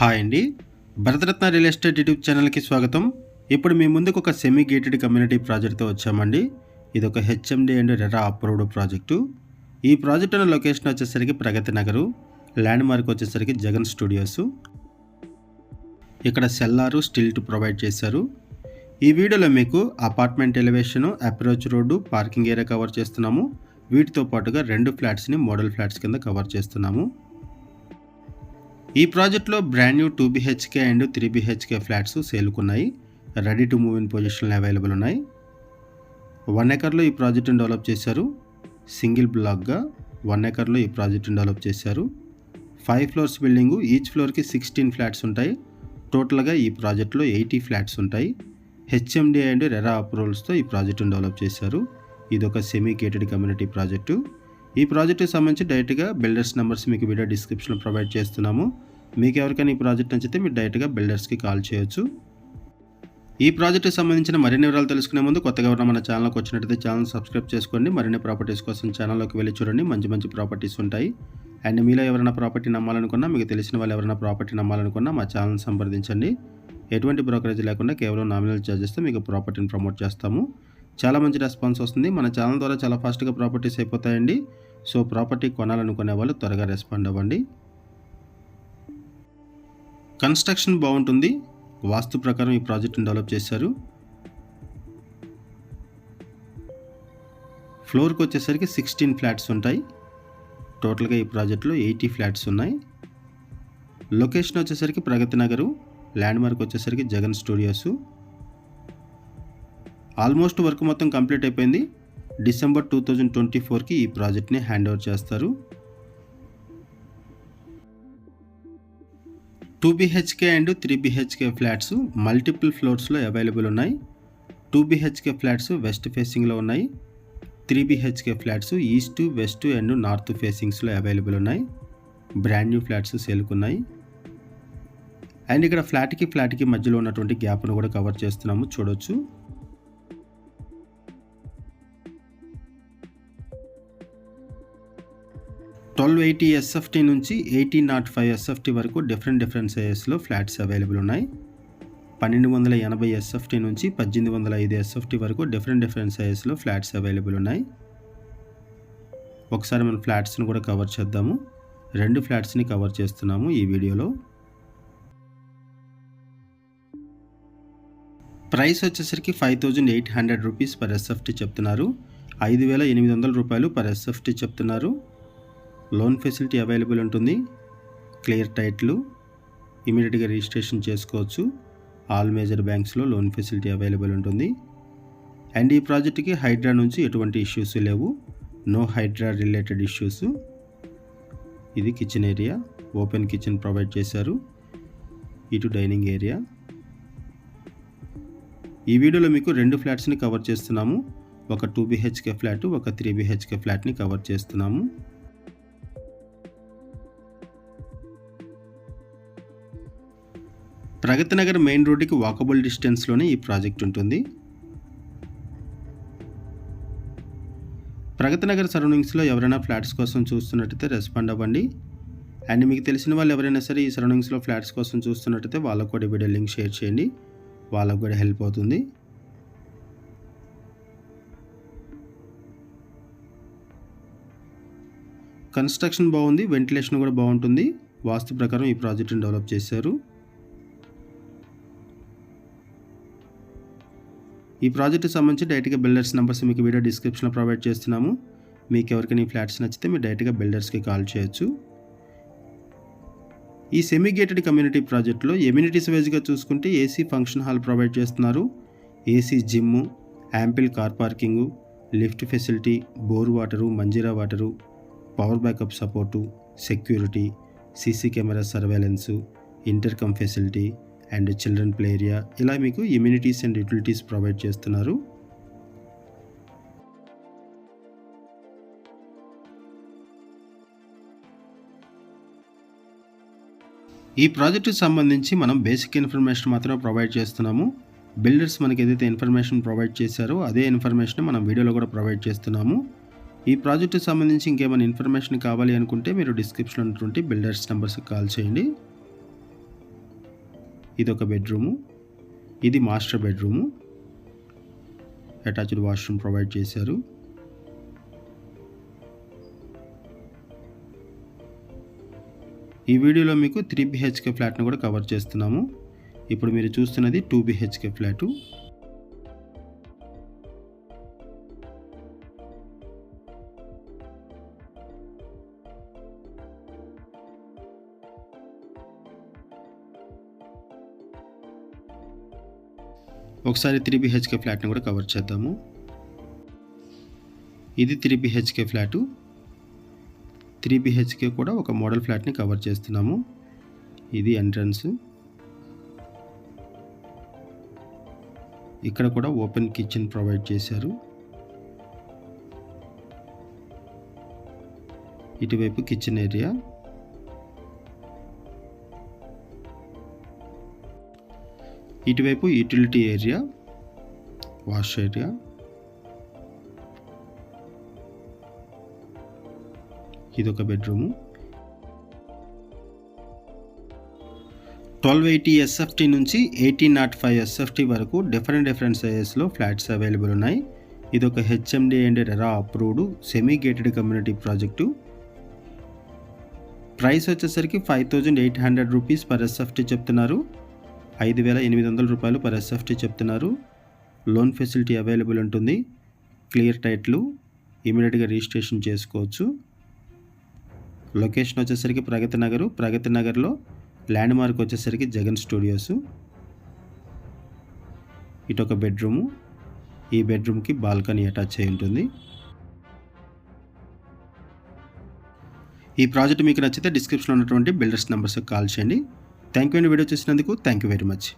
Hi అండి. Bharat Ratna real estate YouTube ఛానల్కి స్వాగతం. ఇప్పుడు మీ ముందుకు ఒక సెమీ గేటెడ్ కమ్యూనిటీ ప్రాజెక్ట్తో వచ్చామండి. ఇది ఒక HMD and RERA approved project. ఈ ప్రాజెక్ట్ అనే లొకేషన్ వచ్చేసరికి ప్రగతి నగరు. ల్యాండ్ మార్క్ వచ్చేసరికి జగన్ స్టూడియోస్. ఇక్కడ సెల్లారు స్టిల్ట్ ప్రొవైడ్ చేశారు. ఈ వీడియోలో మీకు apartment elevation approach road parking area cover చేస్తున్నాము. వీటితో పాటుగా రెండు ఫ్లాట్స్ని మోడల్ ఫ్లాట్స్ కింద కవర్ చేస్తున్నాము. ఈ ప్రాజెక్ట్లో brand new two BHK and three BHK flats సేలుకున్నాయి. Ready to move in పొజిషన్లు అవైలబుల్ ఉన్నాయి. వన్ ఎకర్లో ఈ ప్రాజెక్టును డెవలప్ చేశారు. సింగిల్ బ్లాక్గా వన్ ఎకర్లో ఈ ప్రాజెక్టును డెవలప్ చేశారు. ఫైవ్ ఫ్లోర్స్ బిల్డింగు ఈచ్ ఫ్లోర్కి సిక్స్టీన్ ఫ్లాట్స్ ఉంటాయి. టోటల్గా ఈ ప్రాజెక్ట్లో ఎయిటీ ఫ్లాట్స్ ఉంటాయి. హెచ్ఎండి అండ్ రెరా అప్రూవల్స్తో ఈ ప్రాజెక్టును డెవలప్ చేశారు. ఇది ఒక సెమీ గేటెడ్ కమ్యూనిటీ ప్రాజెక్టు. ఈ ప్రాజెక్టుకి సంబంధించి డైరెక్ట్గా బిల్డర్స్ నెంబర్స్ మీకు వీడియో డిస్క్రిప్షన్లో ప్రొవైడ్ చేస్తున్నాము. మీకు ఎవరికైనా ఈ ప్రాజెక్ట్ నచ్చితే మీరు డైరెక్ట్గా బిల్డర్స్కి కాల్ చేయొచ్చు. ఈ ప్రాజెక్ట్కి సంబంధించిన మరిన్ని వివరాలు తెలుసుకునే ముందు కొత్తగా ఎవరైనా మన ఛానల్కి వచ్చినట్టయితే ఛానల్ సబ్స్క్రైబ్ చేసుకోండి. మరిన్ని ప్రాపర్టీస్ కోసం ఛానల్లోకి వెళ్ళి చూడండి. మంచి మంచి ప్రాపర్టీస్ ఉంటాయి. అండ్ మీలో ఎవరైనా ప్రాపర్టీ నమ్మాలనుకున్నా మీకు తెలిసిన వాళ్ళు ఎవరైనా ప్రాపర్టీ నమ్మాలనుకున్నా మా ఛానల్ సంప్రదించండి. ఎటువంటి బ్రోకరేజ్ లేకుండా కేవలం నామినల్ ఛార్జెస్తో మీకు ప్రాపర్టీని ప్రమోట్ చేస్తాము. చాలా మంచి రెస్పాన్స్ వస్తుంది. మన ఛానల్ ద్వారా చాలా ఫాస్ట్గా ప్రాపర్టీస్ అయిపోతాయండి. సో ప్రాపర్టీ కొనాలనుకునే వాళ్ళు త్వరగా రెస్పాండ్ అవ్వండి. కన్స్ట్రక్షన్ బాగుంటుంది. వాస్తు ప్రకారం ఈ ప్రాజెక్ట్ని డెవలప్ చేశారు. ఫ్లోర్కి వచ్చేసరికి సిక్స్టీన్ ఫ్లాట్స్ ఉంటాయి. టోటల్గా ఈ ప్రాజెక్ట్లో ఎయిటీ ఫ్లాట్స్ ఉన్నాయి. లొకేషన్ వచ్చేసరికి ప్రగతి నగరు ల్యాండ్ మార్క్ వచ్చేసరికి జగన్ స్టూడియోస్. ఆల్మోస్ట్ వర్క్ మొత్తం కంప్లీట్ అయిపోయింది. డిసెంబర్ టూ థౌజండ్ ట్వంటీ ఫోర్కి ఈ ప్రాజెక్ట్ని హ్యాండ్ ఓవర్ చేస్తారు. Two BHK and three BHK flats multiple ఫ్లోర్స్లో available ఉన్నాయి. టూ బిహెచ్కే ఫ్లాట్స్ వెస్ట్ ఫేసింగ్లో ఉన్నాయి. Three BHK flats east west and north ఫేసింగ్స్లో available ఉన్నాయి. బ్రాండ్ న్యూ ఫ్లాట్స్ సేల్కున్నాయి. అండ్ ఇక్కడ ఫ్లాట్కి ఫ్లాట్కి మధ్యలో ఉన్నటువంటి గ్యాప్ను కూడా కవర్ చేస్తున్నాము. చూడొచ్చు. ట్వెల్వ్ ఎయిటీ ఎస్ఎఫ్టీ నుంచి ఎయిటీన్ నాట్ ఫైవ్ ఎస్ఎఫ్టీ వరకు డిఫరెంట్ డిఫరెంట్ సైజెస్లో ఫ్లాట్స్ అవైలబుల్ ఉన్నాయి. పన్నెండు వందల ఎనభై ఎస్ఎఫ్టీ నుంచి పద్దెనిమిది వందల ఐదు ఎస్ఎఫ్టీ వరకు డిఫరెంట్ డిఫరెంట్ సైజెస్లో ఫ్లాట్స్ అవైలబుల్ ఉన్నాయి. ఒకసారి మనం ఫ్లాట్స్ని కూడా కవర్ చేద్దాము. రెండు ఫ్లాట్స్ని కవర్ చేస్తున్నాము ఈ వీడియోలో. ప్రైస్ వచ్చేసరికి five thousand eight hundred rupees per SFT చెప్తున్నారు. ఐదు వేల ఎనిమిది వందల రూపాయలు పర్ ఎస్ఎఫ్టీ చెప్తున్నారు. లోన్ ఫెసిలిటీ అవైలబుల్ ఉంటుంది. క్లియర్ టైట్లు ఇమీడియట్గా రిజిస్ట్రేషన్ చేసుకోవచ్చు. ఆల్ మేజర్ బ్యాంక్స్లో లోన్ ఫెసిలిటీ అవైలబుల్ ఉంటుంది. అండ్ ఈ ప్రాజెక్ట్కి హైడ్రా నుంచి ఎటువంటి ఇష్యూస్ లేవు. No Hydraa related issues. ఇది kitchen area open kitchen provide చేశారు. ఇటు డైనింగ్ ఏరియా. ఈ వీడియోలో మీకు రెండు ఫ్లాట్స్ని కవర్ చేస్తున్నాము. ఒక టూ బిహెచ్కే ఫ్లాట్ ఒక త్రీ బిహెచ్కే ఫ్లాట్ని కవర్ చేస్తున్నాము. ప్రగతి నగర్ మెయిన్ రోడ్డుకి వాకబుల్ డిస్టెన్స్లోనే ఈ ప్రాజెక్ట్ ఉంటుంది. ప్రగతి నగర్ సరౌండింగ్స్లో ఎవరైనా ఫ్లాట్స్ కోసం చూస్తున్నట్టయితే రెస్పాండ్ అవ్వండి. అండ్ మీకు తెలిసిన వాళ్ళు ఎవరైనా సరే ఈ సరౌండింగ్స్లో ఫ్లాట్స్ కోసం చూస్తున్నట్టయితే వాళ్ళకు కూడా వీడియో లింక్ షేర్ చేయండి. వాళ్ళకు కూడా హెల్ప్ అవుతుంది. కన్స్ట్రక్షన్ బాగుంది వెంటిలేషన్ కూడా బాగుంటుంది. వాస్తు ప్రకారం ఈ ప్రాజెక్ట్ని డెవలప్ చేశారు. ఈ ప్రాజెక్ట్కి సంబంధించి డైరెక్ట్గా బిల్డర్స్ నెంబర్స్ మీకు వీడియో డిస్క్రిప్షన్లో ప్రొవైడ్ చేస్తున్నాము. మీకు ఎవరికైనా ఈ ఫ్లాట్స్ నచ్చితే మీరు డైరెక్ట్గా బిల్డర్స్కి కాల్ చేయొచ్చు. ఈ సెమీ గేటెడ్ కమ్యూనిటీ ప్రాజెక్ట్లో ఎమ్యూనిటీస్ వైజ్గా చూసుకుంటే ఏసీ ఫంక్షన్ హాల్ ప్రొవైడ్ చేస్తున్నారు. AC gym ample car parking lift facility bore water Manjira water power backup support security CC camera surveillance intercom facility and children play area. ఇలా మీకు immunities and utilities provide చేస్తున్నారు. ఈ ప్రాజెక్టుకి సంబంధించి మనం basic information మాత్రమే provide చేస్తున్నాము. Builders మనకి ఏదైతే ఇన్ఫర్మేషన్ ప్రొవైడ్ చేశారో అదే ఇన్ఫర్మేషన్ మనం వీడియోలో కూడా ప్రొవైడ్ చేస్తున్నాము. ఈ ప్రాజెక్టుకి సంబంధించి ఇంకేమైనా ఇన్ఫర్మేషన్ కావాలి అనుకుంటే మీరు డిస్క్రిప్షన్లో ఉన్నటువంటి బిల్డర్స్ నెంబర్స్కి కాల్ చేయండి. ఇది ఒక బెడ్రూము. ఇది master bedroom. Attached washroom provide చేశారు. ఈ వీడియోలో మీకు త్రీ బిహెచ్కే ఫ్లాట్ను కూడా కవర్ చేస్తున్నాము. ఇప్పుడు మీరు చూస్తున్నది టూ బిహెచ్కే ఫ్లాటు. ఒకసారి త్రీ బిహెచ్కే ఫ్లాట్ని కూడా కవర్ చేద్దాము. ఇది three BHK flat. Three BHK కూడా ఒక మోడల్ ఫ్లాట్ని కవర్ చేస్తున్నాము. ఇది ఎంట్రన్స్. ఇక్కడ కూడా ఓపెన్ కిచెన్ ప్రొవైడ్ చేశారు. ఇటువైపు కిచెన్ ఏరియా. ఇటువైపు యూటిలిటీ ఏరియా వాష్ ఏరియా. ఇదొక బెడ్రూము. ట్వెల్వ్ ఎయిటీ ఎస్ఎఫ్టీ నుంచి ఎయిటీన్ నాట్ ఫైవ్ ఎస్ఎఫ్టీ వరకు డిఫరెంట్ డిఫరెంట్ సైజెస్లో ఫ్లాట్స్ అవైలబుల్ ఉన్నాయి. ఇది ఒక HMD and RERA approved semi gated community project. Price వచ్చేసరికి five thousand eight hundred rupees per SFT చెప్తున్నారు. ఐదు వేల ఎనిమిది వందల రూపాయలు పర్ ఎస్ఎఫ్టీ చెప్తున్నారు. లోన్ ఫెసిలిటీ అవైలబుల్ ఉంటుంది. క్లియర్ టైట్లు ఇమీడియట్గా రిజిస్ట్రేషన్ చేసుకోవచ్చు. లొకేషన్ వచ్చేసరికి ప్రగతి నగరు. ప్రగతి నగర్లో ల్యాండ్ మార్క్ వచ్చేసరికి జగన్ స్టూడియోస్. ఇటు ఒక బెడ్రూము. ఈ బెడ్రూమ్కి బాల్కనీ అటాచ్ అయి ఉంటుంది. ఈ ప్రాజెక్ట్ మీకు నచ్చితే డిస్క్రిప్షన్లో ఉన్నటువంటి బిల్డర్స్ నెంబర్స్కి కాల్ చేయండి. థ్యాంక్ యూ అండి వీడియో చూసినందుకు థ్యాంక్ యూ వెరీ మచ్.